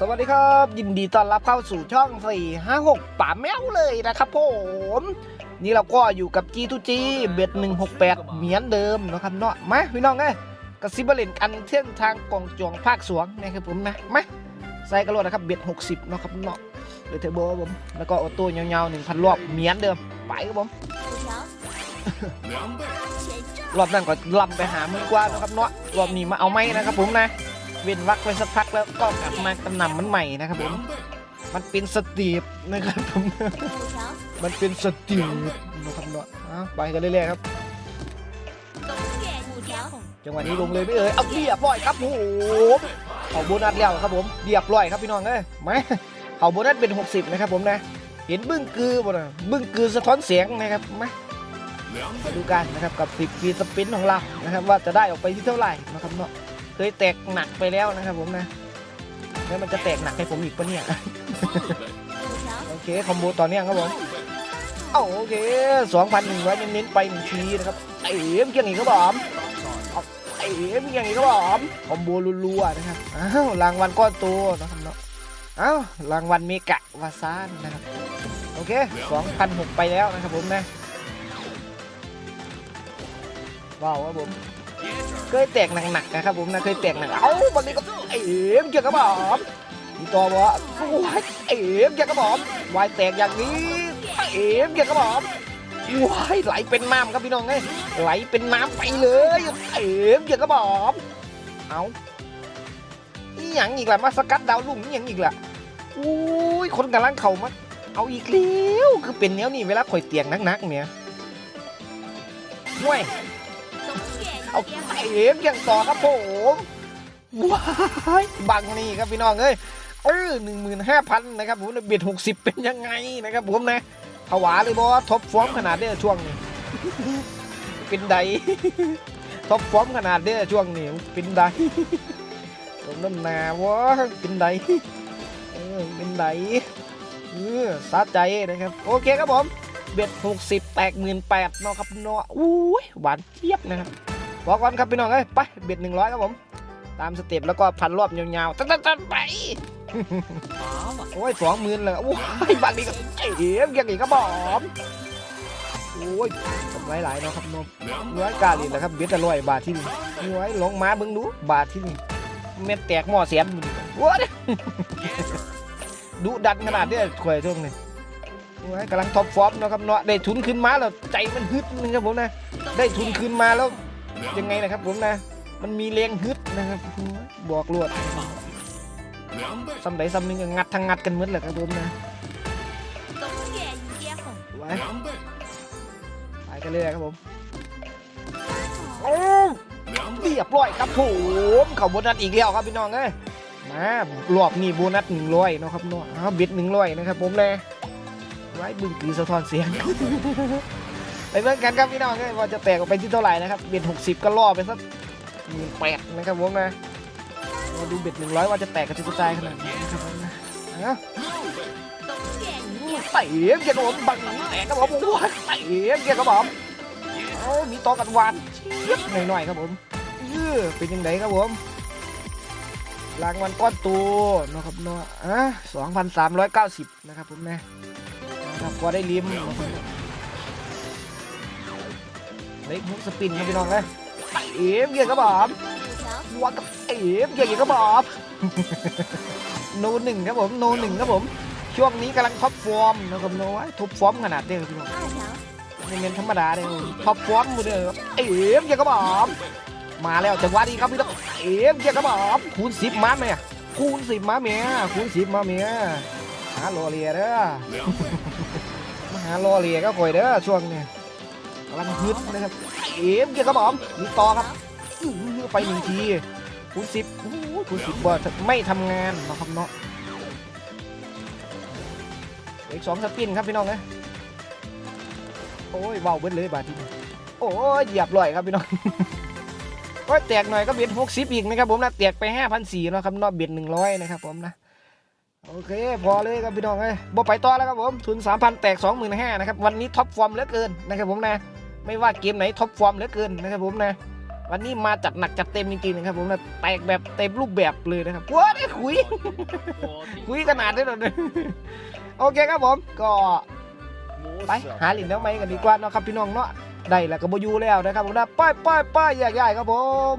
สวัสดีครับ ยินดีต้อนรับเข้าสู่ช่อง 456 ป่าแมวเลยนะครับผม นี่เราก็อยู่กับ G2G เบ็ด168 เหมือนเดิมนะครับเนาะมาพี่น้องเอ้กระซิบเล่นกันเส้งทางกองจวงภาคสวงนะครับผมนะมาใส่กระโลดนะครับเบ็ด 60 นะครับเนาะเดืเทเบิลผม แล้วก็ออโต้งาวๆ 1,000 รอบเหมือนเดิม ไปครับผมรอบนั้นก็ลำไปหามือกว่านะครับเนาะรอบนี้มาเอาไม้นะครับผมนะ เว้นวักไว้สักพักแล้วก็กลับมากำนำมันใหม่นะครับผม มันเป็นสตีฟนะครับผม มันเป็นสตีฟนะครับเนาะไปกันเรื่อยๆครับ จังหวะนี้ลงเลยไม่เอ่ยเอาเรียบร้อยครับโผมเขาโบนัสแล้วครับผมเรียบร้อยครับพี่น้องเอ้ยมาเขาโบนัสเป็น 60 นะครับผมนะ เห็นบึ้งคือบ่นะบึ้งคือสะท้อนเสียงนะครับมาดูกันนะครับกับ10ฟรีสปินของเรานะครับว่าจะได้ออกไปที่เท่าไหร่นะครับเนาะ เคยแตกหนักไปแล้วนะครับผมนะ แล้วมันจะแตกหนักให้ผมอีกปะเนี่ย五条，โอเคคอมโบต่อเนื่องครับผมเอาโอเค2,100เน้นๆไปหนึ่งทีนะครับเอ๋มเกี่ยงอีกครับผมเอาเอ๋มเกี่ยงอีกครับผมคอมโบรัวๆนะครับอ้าวรางวัลก้อนโตนะครับเนาะอ้าวรางวัลเมกะวาซานนะครับโอเค2,600ไปแล้วนะครับผมนะว้าวครับผม เคยแตกหนักๆนะครับผมนะเคยแตกหนักเอ้าวันนี้ก็เอ๋มเกี่ยงครับผมมีตัวบ่โอ้ยเอ๋มเกี่ยงครับผมวายแตกอย่างนี้เอ๋มเกี่ยวกับผมวายไหลเป็นน้ำครับพี่น้องเอ้ยไหลเป็นน้ำไปเลยเอ๋มเกี่ยวกับผมเอาอีหยังอีกล่ะมาสกัดดาวลุ่งอีหยังอีกล่ะอุ้ยคนกำลังเข่ามาเอาอีกแล้วคือเป็นแนวนี้เวลาข่อยเตียงนักๆเนี่ยห่วย เอา五条，เอ๋มอย่างต่อครับผมว้ายบังนี่ครับพี่น้องเอ้ยเออหนึ่งหมื่นห้าพันนะครับผมเบียดหกสิบเป็นยังไงนะครับผมนะผวาเลยบอท็อปฟอร์มขนาดเด้อช่วงนี้เป็นไดท็อปฟอร์มขนาดเด้อช่วงนี้เป็นไดลงน้ำหนาวะเป็นไดเออเป็นไดเออสะใจนะครับ โอเคครับผมเบ็ดหกสิบแตกหมื่นแปดเนาะครับเนาะอุ้ยหวานเจี๊ยบนะครับ บอกก่อนครับพี่น้องเอ้ยไปเบ็ดหนึ่งร้อยครับผม ตามสเต็ปแล้วก็พันรอบยาวๆตันๆไปโอ้ยสองหมื่นเลยโอ้ยบางทีก็เอ๋มยังอีกก็บอมโอ้ยกำไรหลายเนาะครับนมร้อยกาลินะครับเบ็ดอร่อยบาทที่นี่ร้อยลงมาเบิ่งดูบาทที่นี่เม็ดแตกหม้อเสียนว้าดุดันขนาดเนี้ยข่อยช่วงนี้โอ้ยกำลังท็อปฟอร์มเนาะครับเนาะได้ทุนขึ้นมาแล้วใจมันฮึดนึงครับผมนะ ได้ทุนคืนมาแล้ว ยังไงนะครับผมนะ มันมีแรงฮึดนะครับบอกลวดซ้ำใดซ้ำหนึ่งงัดทางงัดกันมืดเหละครับผมนะไว้ไปกันเลยครับผมโอ้เรียบร้อยครับผมเขาโบนัสอีกแล้วครับพี่น้องเอ้ยมารอบนี้โบนัสหนึ่งร้อยนะครับน้องบิดหนึ่งร้อยนะครับผมเลยไว้บึ้งกือสะท้อนเสียง ไปเบิ่งกันครับพี่น้องว่าจะแตกออกไปที่เท่าไหร่นะครับเบ็ด60 ก็ล่อไปสักหมื่นแปดนะครับวงนะมาดูเบ็ดหนึ่งร้อยว่าจะแตกกระจุกกระจายขนาดไหนครับนะไต่เอี้ยงเกียร์ผมบังแตกครับผมโอ้ยไต่เกียร์ครับผมอ้มีต่อกันวันเย็บหน่อยๆครับผมเออเป็นยังไงครับผมรางวัลก้อนตัวนะครับเนาะอะสองพันสามร้อยเก้าสิบนะครับผมนะครับพอได้ลิม เฮ้ยมุกสปินครับพี่น้องนะเอฟเกียร์กระบอกวัดกับเอฟเกียร์กระบอกโน่หนึ่งครับผมโน่หนึ่งครับผม ช่วงนี้กำลังท็อปฟอร์มนะครับโนทุบฟอร์มขนาดเด้อพี่น้องไเป็นธรรมดาเลยท็อปฟอร์มหมดเลยเอฟเกียร์กระบอกมาแล้วจังหวะนี้ครับพี่น้องเอฟเกียร์กระบอกคูณสิบมาเมียคูณสิบมาเมียคูณสิบมาเมียหาโลเลียเด้อมาหาโลเลียก็คอยเด้อช่วงนี้ กำลังฮึดนะครับเอ๋มเกียวกับกระบอกมีต่อครับไปหนึ่งทีคูณสิบคูณสิบว่าไม่ทำงานนะครับเนาะเหลืออีกสองสปินครับพี่น้องนะโอ้ยเบาเบิดเลยบาทที่โอ้ยเหยียบลอยครับพี่น้องก็แตกหน่อยก็เบียดหกสิบอีกนะครับผมนะแตกไปห้าพันสี่แล้วครับนอกเบียดหนึ่งร้อยนะครับผมนะโอเค พอเลยครับพี่น้องเอ้ยบ่ไปต่อแล้วครับผมทุนสามพันแตกสองหมื่นห้านะครับวันนี้ท็อปฟอร์มเหลือเกินนะครับผมนะ ไม่ว่าเกมไหนท็อปฟอร์มเหลือเกินนะครับผมนะ วันนี้มาจัดหนักจัดเต็มจริงๆนะครับผมนะแตกแบบเต็มรูปแบบเลยนะครับว้าได้คุยคุยขนาดนี้เลยโอเคครับผมก็ไปหาหลินแล้วไหมกันดีกว่าเนาะครับพี่น้องเนาะได้แล้วก็บอยูแล้วนะครับผมนะป้ายป้ายป้ายใหญ่ๆครับผม